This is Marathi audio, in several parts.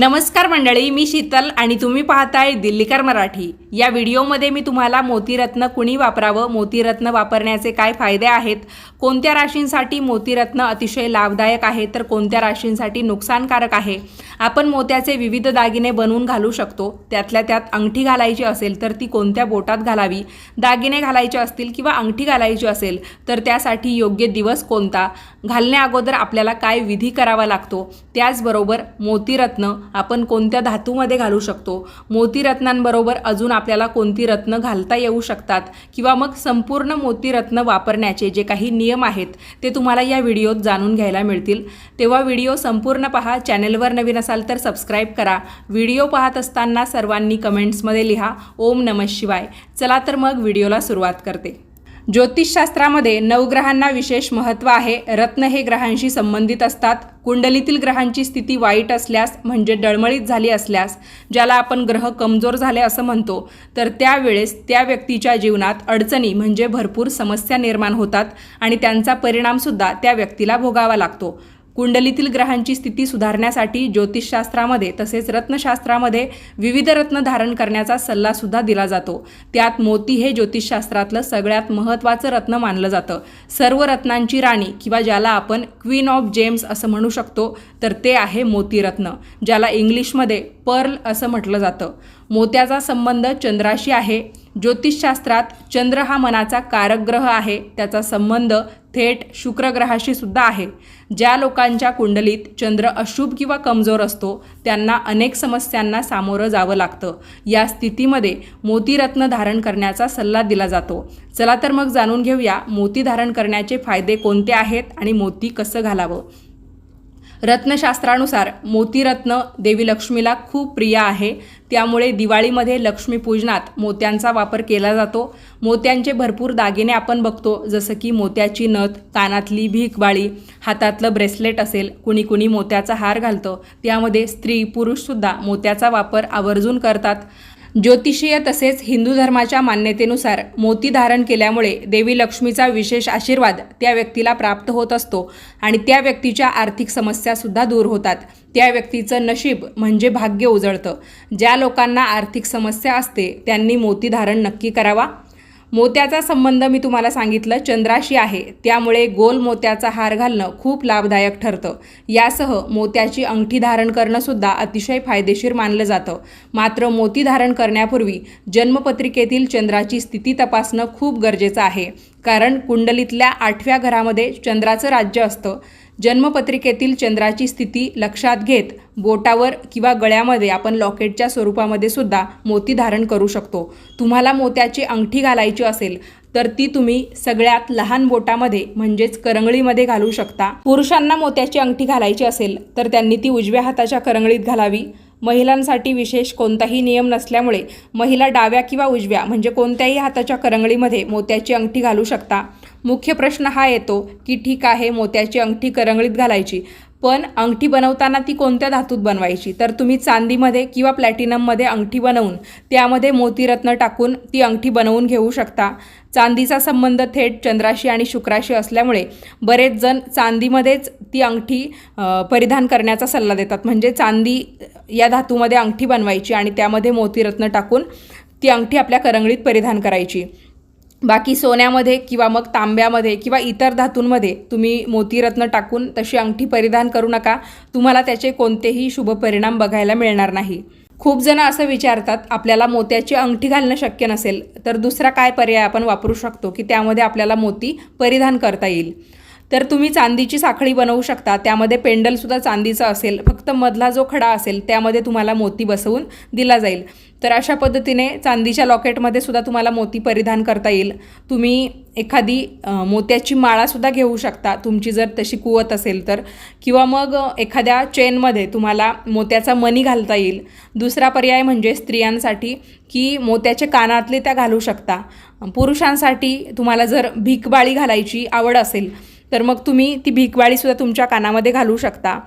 नमस्कार मंडळी मी शीतल आणि तुम्ही पाहताय दिल्लीकर मराठी. या व्हिडिओमध्ये मी तुम्हाला मोतीरत्न कुणी वापरावं? मोतीरत्न वापरण्याचे काय फायदे आहेत? कोणत्या राशींसाठी मोतीरत्न अतिशय लाभदायक आहे? तर कोणत्या राशींसाठी नुकसानकारक आहे? आपण मोत्याचे विविध दागिने बनवून घालू शकतो. त्यातल्या त्यात अंगठी घालायची असेल तर ती कोणत्या बोटात घालावी? दागिने घालायचे असतील किंवा अंगठी घालायची असेल तर त्यासाठी योग्य दिवस कोणता? घालण्या अगोदर आपल्याला काय विधी करावा लागतो? त्याचबरोबर मोतीरत्न आपण कोणत्या धातूमध्ये घालू शकतो? मोतीरत्नांबरोबर अजून आपल्याला कोणती रत्न घालता येऊ शकतात किंवा मग संपूर्ण मोतीरत्न वापरण्याचे जे काही नियम आहेत ते तुम्हाला या व्हिडिओत जाणून घ्यायला मिळतील. तेव्हा व्हिडिओ संपूर्ण पहा चॅनलवर नवीन असाल तर सबस्क्राईब करा. व्हिडिओ पाहत असताना सर्वांनी कमेंट्समध्ये लिहा ओम नमः शिवाय. चला तर मग व्हिडिओला सुरुवात करते. ज्योतिषशास्त्रामध्ये नवग्रहांना विशेष महत्त्व आहे. रत्न हे ग्रहांशी संबंधित असतात. कुंडलीतील ग्रहांची स्थिती वाईट असल्यास म्हणजे डळमळीत झाली असल्यास ज्याला आपण ग्रह कमजोर झाले असं म्हणतो तर त्यावेळेस त्या व्यक्तीच्या जीवनात अडचणी म्हणजे भरपूर समस्या निर्माण होतात आणि त्यांचा परिणामसुद्धा त्या व्यक्तीला भोगावा लागतो. कुंडलीतील ग्रहांची स्थिती सुधारण्यासाठी ज्योतिषशास्त्रामध्ये तसेच रत्नशास्त्रामध्ये विविध रत्न धारण करण्याचा सल्लासुद्धा दिला जातो. त्यात मोती हे ज्योतिषशास्त्रातलं सगळ्यात महत्त्वाचं रत्न मानलं जातं. सर्व रत्नांची राणी किंवा ज्याला आपण क्वीन ऑफ जेम्स असं म्हणू शकतो तर ते आहे मोतीरत्न ज्याला इंग्लिशमध्ये पर्ल असं म्हटलं जातं. मोत्याचा संबंध चंद्राशी आहे. ज्योतिषशास्त्रात चंद्र हा मनाचा कारक ग्रह आहे. त्याचा संबंध थेट शुक्रग्रहाशी सुद्धा आहे. ज्या लोकांच्या कुंडलीत चंद्र अशुभ किंवा कमजोर असतो त्यांना अनेक समस्यांना सामोरं जावं लागतं. या स्थितीमध्ये मोतीरत्न धारण करण्याचा सल्ला दिला जातो. चला तर मग जाणून घेऊया मोती धारण करण्याचे फायदे कोणते आहेत आणि मोती कसं घालावं? रत्नशास्त्रानुसार मोतीरत्न देवी लक्ष्मीला खूप प्रिय आहे. त्यामुळे दिवाळीमध्ये लक्ष्मीपूजनात मोत्यांचा वापर केला जातो. मोत्यांचे भरपूर दागिने आपण बघतो जसं की मोत्याची नथ कानातली भीकवाळी हातातलं ब्रेसलेट असेल कुणी कुणी मोत्याचा हार घालतं. त्यामध्ये स्त्री पुरुषसुद्धा मोत्याचा वापर आवर्जून करतात. ज्योतिषीय तसेच हिंदू धर्माच्या मान्यतेनुसार मोती धारण केल्यामुळे देवी लक्ष्मीचा विशेष आशीर्वाद त्या व्यक्तीला प्राप्त होत असतो आणि त्या व्यक्तीच्या आर्थिक समस्यासुद्धा दूर होतात. त्या व्यक्तीचं नशीब म्हणजे भाग्य उजळतं. ज्या लोकांना आर्थिक समस्या असते त्यांनी मोती धारण नक्की करावा. मोत्याचा संबंध मी तुम्हाला सांगितलं चंद्राशी आहे. त्यामुळे गोल मोत्याचा हार घालणं खूप लाभदायक ठरतं. यासह मोत्याची अंगठी धारण करणंसुद्धा अतिशय फायदेशीर मानलं जातं. मात्र मोती धारण करण्यापूर्वी जन्मपत्रिकेतील चंद्राची स्थिती तपासणं खूप गरजेचं आहे. कारण कुंडलीतल्या आठव्या घरामध्ये चंद्राचं राज्य असतं. जन्मपत्रिकेतील चंद्राची स्थिती लक्षात घेत बोटावर किंवा गळ्यामध्ये आपण लॉकेटच्या स्वरूपामध्ये सुद्धा मोती धारण करू शकतो. तुम्हाला मोत्याची अंगठी घालायची असेल तर ती तुम्ही सगळ्यात लहान बोटामध्ये म्हणजेच करंगळीमध्ये घालू शकता. पुरुषांना मोत्याची अंगठी घालायची असेल तर त्यांनी ती उजव्या हाताच्या करंगळीत घालावी. महिलांसाठी विशेष कोणताही नियम नसल्यामुळे महिला डाव्या किंवा उजव्या म्हणजे कोणत्याही हाताच्या करंगळीमध्ये मोत्याची अंगठी घालू शकता. मुख्य प्रश्न हा येतो की ठीक आहे मोत्याची अंगठी करंगळीत घालायची. पण अंगठी बनवताना ती कोणत्या धातूत बनवायची? तर तुम्ही चांदीमध्ये किंवा प्लॅटिनममध्ये अंगठी बनवून त्यामध्ये मोतीरत्न टाकून ती अंगठी बनवून घेऊ शकता. चांदीचा संबंध थेट चंद्राशी आणि शुक्राशी असल्यामुळे बरेच जण चांदीमध्येच ती अंगठी परिधान करण्याचा सल्ला देतात. म्हणजे चांदी या धातूमध्ये अंगठी बनवायची आणि त्यामध्ये मोतीरत्न टाकून ती अंगठी आपल्या करंगळीत परिधान करायची. बाकी सोन्यामध्ये किंवा मग तांब्यामध्ये किंवा इतर धातूंमध्ये तुम्ही मोतीरत्न टाकून तशी अंगठी परिधान करू नका. तुम्हाला त्याचे कोणतेही शुभ परिणाम बघायला मिळणार नाही. खूप जण असं विचारतात आपल्याला मोत्याची अंगठी घालणं शक्य नसेल तर दुसरा काय पर्याय आपण वापरू शकतो की त्यामध्ये आपल्याला मोती परिधान करता येईल? तर तुम्ही चांदीची साखळी बनवू शकता त्यामध्ये पेंडलसुद्धा चांदीचं असेल फक्त मधला जो खडा असेल त्यामध्ये तुम्हाला मोती बसवून दिला जाईल. तर अशा पद्धतीने चांदीच्या लॉकेटमध्ये सुद्धा तुम्हाला मोती परिधान करता येईल. तुम्ही एखादी मोत्याची माळासुद्धा घेऊ शकता. तुमची जर तशी कुवत असेल तर. किंवा मग एखाद्या चेनमध्ये तुम्हाला मोत्याचा मणी घालता येईल. दुसरा पर्याय म्हणजे स्त्रियांसाठी की मोत्याचे कानातले त्या घालू शकता. पुरुषांसाठी तुम्हाला जर भीकबाळी घालायची आवड असेल तर मग तुम्ही ती भीकवाळीसुद्धा तुमच्या कानामध्ये घालू शकता.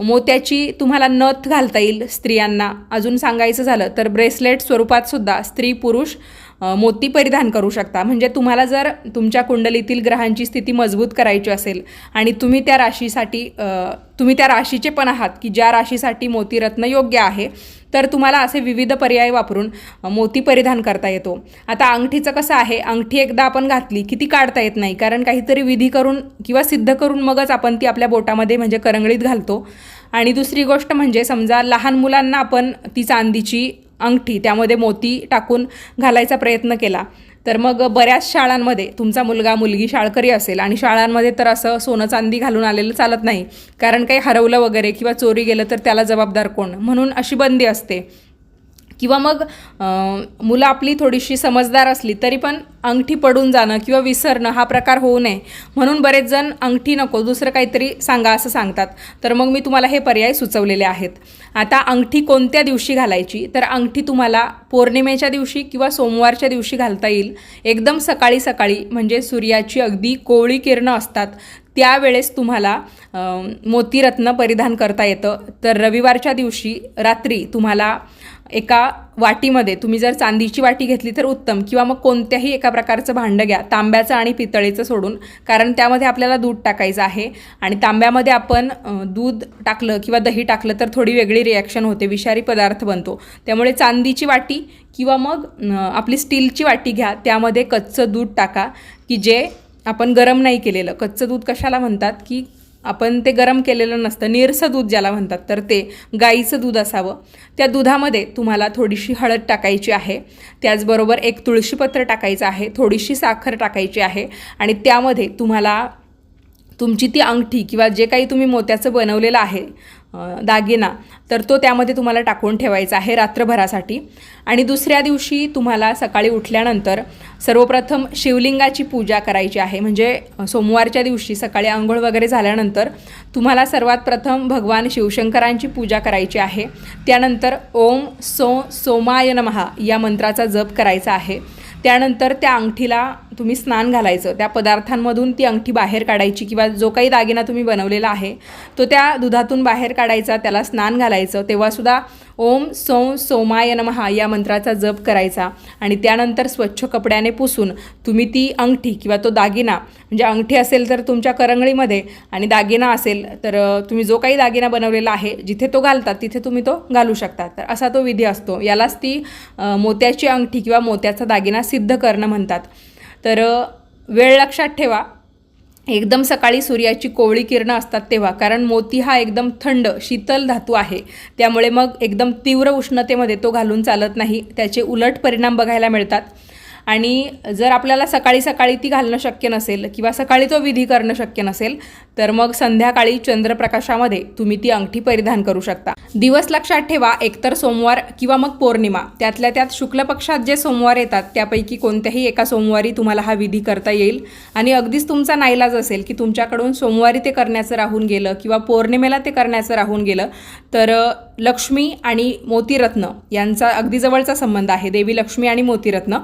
मोत्याची तुम्हाला नथ घालता येईल स्त्रियांना. अजून सांगायचं झालं तर ब्रेसलेट स्वरूपात सुद्धा स्त्री पुरुष मोती परिधान करू शकता. म्हणजे तुम्हाला जर तुमच्या कुंडलीतील ग्रहांची स्थिती मजबूत करायची असेल आणि तुम्ही त्या राशीसाठी तुम्ही त्या राशीचे पण आहात की ज्या राशीसाठी मोतीरत्न योग्य आहे तर तुम्हाला असे विविध पर्याय वापरून मोती परिधान करता येतो. आता अंगठीचं कसं आहे? अंगठी एकदा आपण घातली की ती काढता येत नाही? कारण काहीतरी विधी करून किंवा सिद्ध करून मगच आपण ती आपल्या बोटामध्ये म्हणजे करंगळीत घालतो. आणि दुसरी गोष्ट म्हणजे समजा लहान मुलांना आपण ती चांदीची अंगठी त्यामध्ये मोती टाकून घालायचा प्रयत्न केला. तर मग बऱ्याच शाळांमध्ये तुमचा मुलगा मुलगी शाळकरी असेल आणि शाळांमध्ये तर असं सोनं चांदी घालून आलेलं चालत नाही. कारण काही हरवलं वगैरे किंवा चोरी गेलं तर त्याला जबाबदार कोण? म्हणून अशी बंदी असते. किंवा मग मुलं आपली थोडीशी समजदार असली तरी पण अंगठी पडून जाणं किंवा विसरणं हा प्रकार होऊ नये. म्हणून बरेच जण अंगठी नको दुसरं काहीतरी सांगा असं सांगतात. तर मग मी तुम्हाला हे पर्याय सुचवलेले आहेत. आता अंगठी कोणत्या दिवशी घालायची? तर अंगठी तुम्हाला पौर्णिमेच्या दिवशी किंवा सोमवारच्या दिवशी घालता येईल. एकदम सकाळी सकाळी म्हणजे सूर्याची अगदी कोवळी किरणं असतात. त्यावेळेस तुम्हाला मोतीरत्न परिधान करता येतं. तर रविवारच्या दिवशी रात्री तुम्हाला एका वाटीमध्ये तुम्ही जर चांदीची वाटी घेतली तर उत्तम. किंवा मग कोणत्याही एका प्रकारचं भांडं घ्या तांब्याचं आणि पितळेचं सोडून. कारण त्यामध्ये आपल्याला दूध टाकायचं आहे. आणि तांब्यामध्ये आपण दूध टाकलं किंवा दही टाकलं तर थोडी वेगळी रिॲक्शन होते विषारी पदार्थ बनतो. त्यामुळे चांदीची वाटी किंवा मग आपली स्टीलची वाटी घ्या. त्यामध्ये कच्चं दूध टाका की जे आपण गरम नाही केलेलं. कच्चं दूध कशाला म्हणतात? की आपण ते गरम केलेलं नसतं. निरसं दूध ज्याला म्हणतात तर ते गाईचं दूध असावं. त्या दुधामध्ये तुम्हाला थोडीशी हळद टाकायची आहे. त्याचबरोबर एक तुळशीपत्र टाकायचं आहे थोडीशी साखर टाकायची आहे आणि त्यामध्ये तुम्हाला तुमची ती अंगठी किंवा जे काही तुम्ही मोत्याचं बनवलेलं आहे दागिना तर तो त्यामध्ये तुम्हाला टाकून ठेवायचा आहे रात्रभरासाठी. आणि दुसऱ्या दिवशी तुम्हाला सकाळी उठल्यानंतर सर्वप्रथम शिवलिंगाची पूजा करायची आहे. म्हणजे सोमवारच्या दिवशी सकाळी आंघोळ वगैरे झाल्यानंतर तुम्हाला सर्वात प्रथम भगवान शिवशंकरांची पूजा करायची आहे. त्यानंतर ओम सो सोमाय नमहा या मंत्राचा जप करायचा आहे. त्यानंतर त्या अंगठीला तुम्ही स्नान घालायचं त्या पदार्थांमधून ती अंगठी बाहेर काढायची किंवा जो काही दागिना तुम्ही बनवलेला आहे तो त्या दुधातून बाहेर काढायचा त्याला स्नान घालायचं तेव्हासुद्धा ओम सौ सोमाय नमहा या मंत्राचा जप करायचा आणि त्यानंतर स्वच्छ कपड्याने पुसून तुम्ही ती अंगठी किंवा तो दागिना म्हणजे अंगठी असेल तर तुमच्या करंगळीमध्ये आणि दागिना असेल तर तुम्ही जो काही दागिना बनवलेला आहे जिथे तो घालतात तिथे तुम्ही तो घालू शकता. तर असा तो विधी असतो. यालाच ती मोत्याची अंगठी किंवा मोत्याचा दागिना सिद्ध करणं म्हणतात. तर वेळ लक्षात ठेवा. एकदम सकाळी सूर्याची कोवळी किरणं असतात तेव्हा कारण मोती हा एकदम थंड शीतल धातू आहे. त्यामुळे मग एकदम तीव्र उष्णतेमध्ये तो घालून चालत नाही. त्याचे उलट परिणाम बघायला मिळतात. आणि जर आपल्याला सकाळी सकाळी ती घालणं शक्य नसेल किंवा सकाळी तो विधी करणं शक्य नसेल तर मग संध्याकाळी चंद्रप्रकाशामध्ये तुम्ही ती अंगठी परिधान करू शकता. दिवस लक्षात ठेवा एकतर सोमवार किंवा मग पौर्णिमा. त्यातल्या त्यात शुक्ल पक्षात जे सोमवार येतात त्यापैकी कोणत्याही एका सोमवारी तुम्हाला हा विधी करता येईल. आणि अगदीच तुमचा नाईलाज असेल की तुमच्याकडून सोमवारी ते करण्याचं राहून गेलं किंवा पौर्णिमेला ते करण्याचं राहून गेलं तर लक्ष्मी आणि मोतीरत्न यांचा अगदी जवळचा संबंध आहे. देवी लक्ष्मी आणि मोतीरत्न.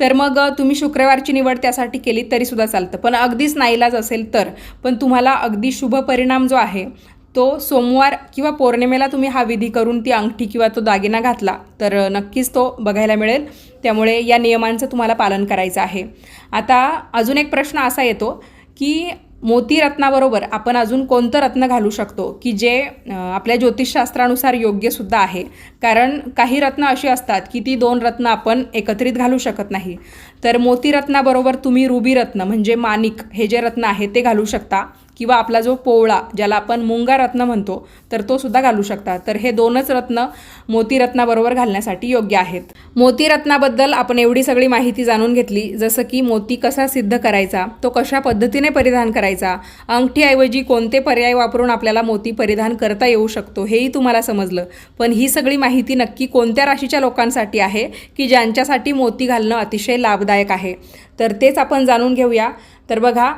तर मग तुम्ही शुक्रवारची निवड त्यासाठी केली तरीसुद्धा चालतं. पण अगदीच नाईलाज असेल तर. पण तुम्हाला अगदी शुभ परिणाम जो आहे तो सोमवार किंवा पौर्णिमेला तुम्ही हा विधी करून ती अंगठी किंवा तो दागिना घातला तर नक्कीच तो बघायला मिळेल. त्यामुळे या नियमांचं तुम्हाला पालन करायचं आहे. आता अजून एक प्रश्न असा येतो की मोती रत्नाबरोबर आपण अजून कोणतं रत्न घालू शकतो की जे आपल्या ज्योतिषशास्त्रानुसार योग्यसुद्धा आहे? कारण काही रत्न अशी असतात की ती दोन रत्न आपण एकत्रित घालू शकत नाही. तर मोती रत्नाबरोबर तुम्ही रुबी रत्न म्हणजे माणिक हे जे रत्न आहे ते घालू शकता. किंवा आपला जो पोवळा ज्याला आपण मुंगा रत्न म्हणतो तर तो सुद्धा घालू शकता. तर हे दोनच रत्न मोतीरत्नाबरोबर घालण्यासाठी योग्य आहेत. मोतीरत्नाबद्दल आपण एवढी सगळी माहिती जाणून घेतली जसं की मोती कसा सिद्ध करायचा तो कशा पद्धतीने परिधान करायचा अंगठीऐवजी कोणते पर्याय वापरून आपल्याला मोती परिधान करता येऊ शकतो हेही तुम्हाला समजलं. पण ही सगळी माहिती नक्की कोणत्या राशीच्या लोकांसाठी आहे की ज्यांच्यासाठी मोती घालणं अतिशय लाभदायक आहे? तर तेच आपण जाणून घेऊया. तर बघा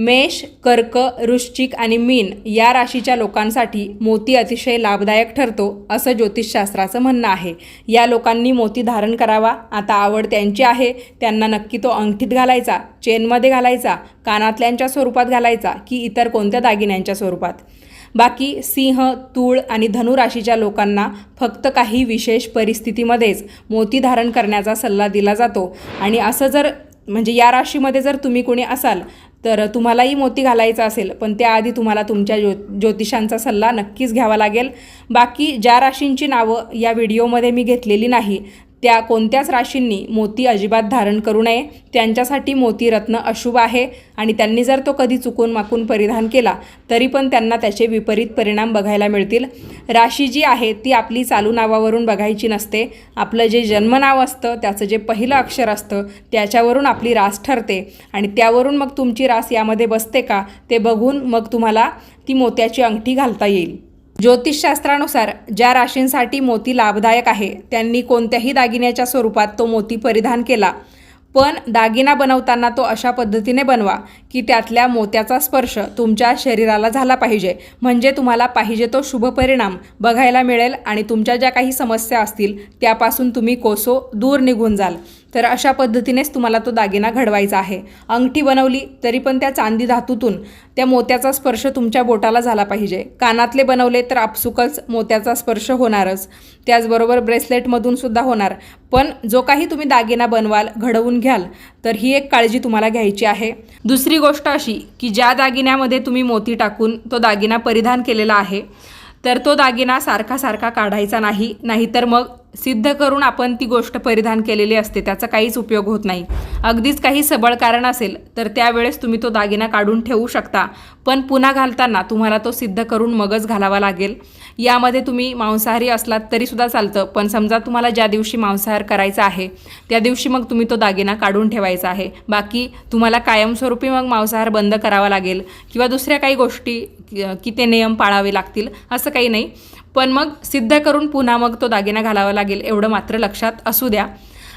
मेष कर्क वृश्चिक आणि मीन या राशीच्या लोकांसाठी मोती अतिशय लाभदायक ठरतो असं ज्योतिषशास्त्राचं म्हणणं आहे. या लोकांनी मोती धारण करावा. आता आवड त्यांची आहे. त्यांना नक्की तो अंगठीत घालायचा चेनमध्ये घालायचा कानातल्यांच्या स्वरूपात घालायचा की इतर कोणत्या दागिन्यांच्या स्वरूपात. बाकी सिंह तूळ आणि धनु राशीच्या लोकांना फक्त काही विशेष परिस्थितीमध्येच मोती धारण करण्याचा सल्ला दिला जातो. आणि असं जर म्हणजे या राशीमध्ये जर तुम्ही कोणी असाल तर तुम्हालाही मोती घालायचा असेल पण त्याआधी तुम्हाला तुमच्या ज्यो ज्योतिषांचा सल्ला नक्कीच घ्यावा लागेल. बाकी ज्या राशींची नावं या व्हिडिओमध्ये मी घेतलेली नाही त्या कोणत्याच राशींनी मोती अजिबात धारण करू नये. त्यांच्यासाठी मोती रत्न अशुभ आहे. आणि त्यांनी जर तो कधी चुकून माकून परिधान केला तरी पण त्यांना त्याचे विपरीत परिणाम बघायला मिळतील. राशी जी आहे ती आपली चालू नावावरून बघायची नसते. आपलं जे जन्मनाव असतं त्याचं जे पहिलं अक्षर असतं त्याच्यावरून आपली रास ठरते. आणि त्यावरून मग तुमची रास यामध्ये बसते का ते बघून मग तुम्हाला ती मोत्याची अंगठी घालता येईल. ज्योतिषशास्त्रानुसार ज्या राशींसाठी मोती लाभदायक आहे त्यांनी कोणत्याही दागिन्याच्या स्वरूपात तो मोती परिधान केला. पण दागिना बनवताना तो अशा पद्धतीने बनवा की त्यातल्या मोत्याचा स्पर्श तुमच्या शरीराला झाला पाहिजे. म्हणजे तुम्हाला पाहिजे तो शुभ परिणाम बघायला मिळेल आणि तुमच्या ज्या काही समस्या असतील त्यापासून तुम्ही कोसो दूर निघून जाल. तर अशा पद्धतीनेच तुम्हाला तो दागिना घडवायचा आहे. अंगठी बनवली तरी पण त्या चांदी धातूतून त्या मोत्याचा स्पर्श तुमच्या बोटाला झाला पाहिजे. कानातले बनवले तर आपसुकच मोत्याचा स्पर्श होणारच. त्याचबरोबर ब्रेसलेटमधून सुद्धा होणार. पण जो काही तुम्ही दागिना बनवाल घडवून घ्याल तर ही एक काळजी तुम्हाला घ्यायची आहे. दुसरी गोष्ट अशी की ज्या दागिन्यामध्ये तुम्ही मोती टाकून तो दागिना परिधान केलेला आहे तर तो दागिना सारखा सारखा काढायचा नाही नाहीतर मग सिद्ध करून आपण ती गोष्ट परिधान केलेली असते. त्याचा काहीच उपयोग होत नाही. अगदीच काही सबळ कारण असेल तर त्यावेळेस तुम्ही तो दागिना काढून ठेवू शकता. पण पुन्हा घालताना तुम्हाला तो सिद्ध करून मगच घालावा लागेल. यामध्ये तुम्ही मांसाहारी असलात तरीसुद्धा चालतं. पण समजा तुम्हाला ज्या दिवशी मांसाहार करायचा आहे त्या दिवशी मग तुम्ही तो दागिना काढून ठेवायचा आहे. बाकी तुम्हाला कायमस्वरूपी मग मांसाहार बंद करावा लागेल. किंवा दुसऱ्या काही गोष्टी की ते नियम पाळावे लागतील असं काही नाही. पण मग सिद्ध करून पुन्हा मग तो दागिना घालावा लागेल एवढं मात्र लक्षात असू द्या.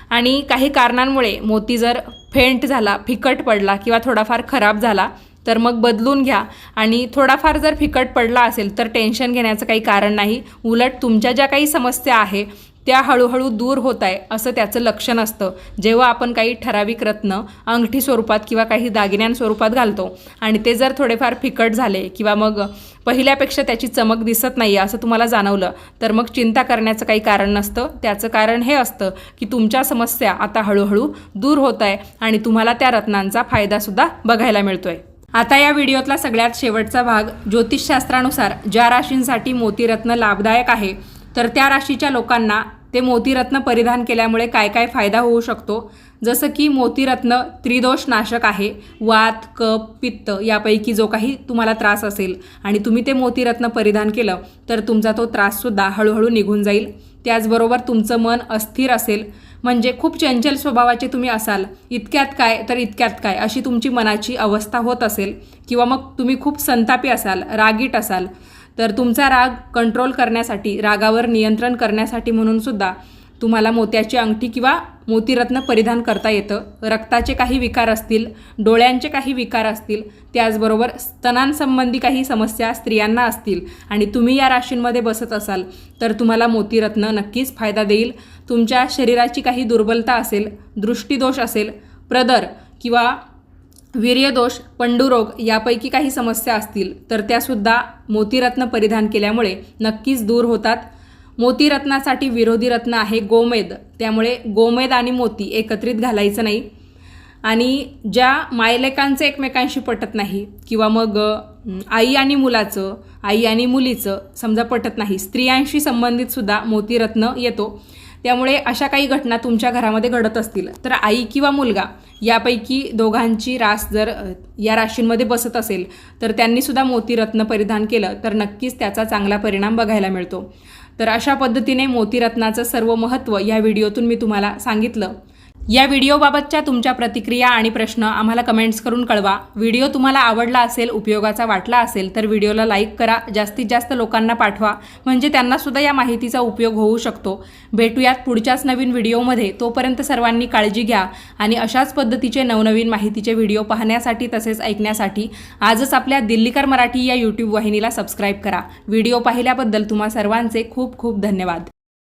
आणि काही कारणांमुळे मोती जर फेंट झाला फिकट पडला किंवा थोडाफार खराब झाला तर मग बदलून घ्या. आणि थोडाफार जर फिकट पडला असेल तर टेन्शन घेण्याचं काही कारण नाही. उलट तुमच्या ज्या काही समस्या आहे त्या हळूहळू दूर होत आहे असं त्याचं लक्षण असतं. जेव्हा आपण काही ठराविक रत्न अंगठी स्वरूपात किंवा काही दागिन्यांस्वरूपात घालतो आणि ते जर थोडेफार फिकट झाले किंवा मग पहिल्यापेक्षा त्याची चमक दिसत नाही आहे असं तुम्हाला जाणवलं तर मग चिंता करण्याचं काही कारण नसतं. त्याचं कारण हे असतं की तुमच्या समस्या आता हळूहळू दूर होत आहे आणि तुम्हाला त्या रत्नांचा फायदासुद्धा बघायला मिळतो आहे आता या व्हिडिओतला सगळ्यात शेवटचा भाग ज्योतिषशास्त्रानुसार ज्या राशींसाठी मोतीरत्न लाभदायक आहे तर त्या राशीच्या लोकांना ते मोतीरत्न परिधान केल्यामुळे काय काय फायदा होऊ शकतो? जसं की मोतीरत्न त्रिदोष नाशक आहे. वात कप पित्त यापैकी जो काही तुम्हाला त्रास असेल आणि तुम्ही ते मोतीरत्न परिधान केलं तर तुमचा तो त्राससुद्धा हळूहळू निघून जाईल. त्याचबरोबर तुमचं मन अस्थिर असेल म्हणजे खूप चंचल स्वभावाचे तुम्ही असाल. इतक्यात काय तर इतक्यात काय अशी तुमची मनाची अवस्था होत असेल किंवा मग तुम्ही खूप संतापी असाल रागीट असाल. तर तुमचा राग कंट्रोल करण्यासाठी रागावर नियंत्रण करण्यासाठी म्हणून सुद्धा तुम्हाला मोत्याची अंगठी किंवा मोतीरत्न परिधान करता येतं. रक्ताचे काही विकार असतील डोळ्यांचे काही विकार असतील त्याचबरोबर स्तनांसंबंधी काही समस्या स्त्रियांना असतील आणि तुम्ही या राशींमध्ये बसत असाल तर तुम्हाला मोतीरत्न नक्कीच फायदा देईल. तुमच्या शरीराची काही दुर्बलता असेल दृष्टीदोष असेल प्रदर किंवा वीर्यदोष पंडुरोग यापैकी काही समस्या असतील तर त्यासुद्धा मोतीरत्न परिधान केल्यामुळे नक्कीच दूर होतात. मोतीरत्नासाठी विरोधी रत्न आहे गोमेद. त्यामुळे गोमेद आणि मोती एकत्रित घालायचं नाही. आणि ज्या मायलेकांचं एकमेकांशी पटत नाही किंवा मग आई आणि मुलाचं आई आणि मुलीचं समजा पटत नाही स्त्रियांशी संबंधितसुद्धा मोतीरत्न येतो. त्यामुळे अशा काही घटना तुमच्या घरामध्ये घडत असतील. तर आई किंवा मुलगा यापैकी दोघांची रास जर या राशींमध्ये बसत असेल तर त्यांनीसुद्धा मोतीरत्न परिधान केलं तर नक्कीच त्याचा चांगला परिणाम बघायला मिळतो. तर अशा पद्धतीने मोतीरत्नाचं सर्व महत्त्व या व्हिडिओतून मी तुम्हाला सांगितलं. या व्हिडिओबाबतच्या तुमच्या प्रतिक्रिया आणि प्रश्न आम्हाला कमेंट्स करून कळवा. व्हिडिओ तुम्हाला आवडला असेल उपयोगाचा वाटला असेल तर व्हिडिओला लाईक करा जास्तीत जास्त लोकांना पाठवा. म्हणजे त्यांनासुद्धा या माहितीचा उपयोग होऊ शकतो. भेटूयात पुढच्याच नवीन व्हिडिओमध्ये. तोपर्यंत सर्वांनी काळजी घ्या आणि अशाच पद्धतीचे नवनवीन माहितीचे व्हिडिओ पाहण्यासाठी तसेच ऐकण्यासाठी आजच आपल्या दिल्लीकर मराठी या यूट्यूब वाहिनीला सबस्क्राईब करा. व्हिडिओ पाहिल्याबद्दल तुम्हा सर्वांचे खूप खूप धन्यवाद.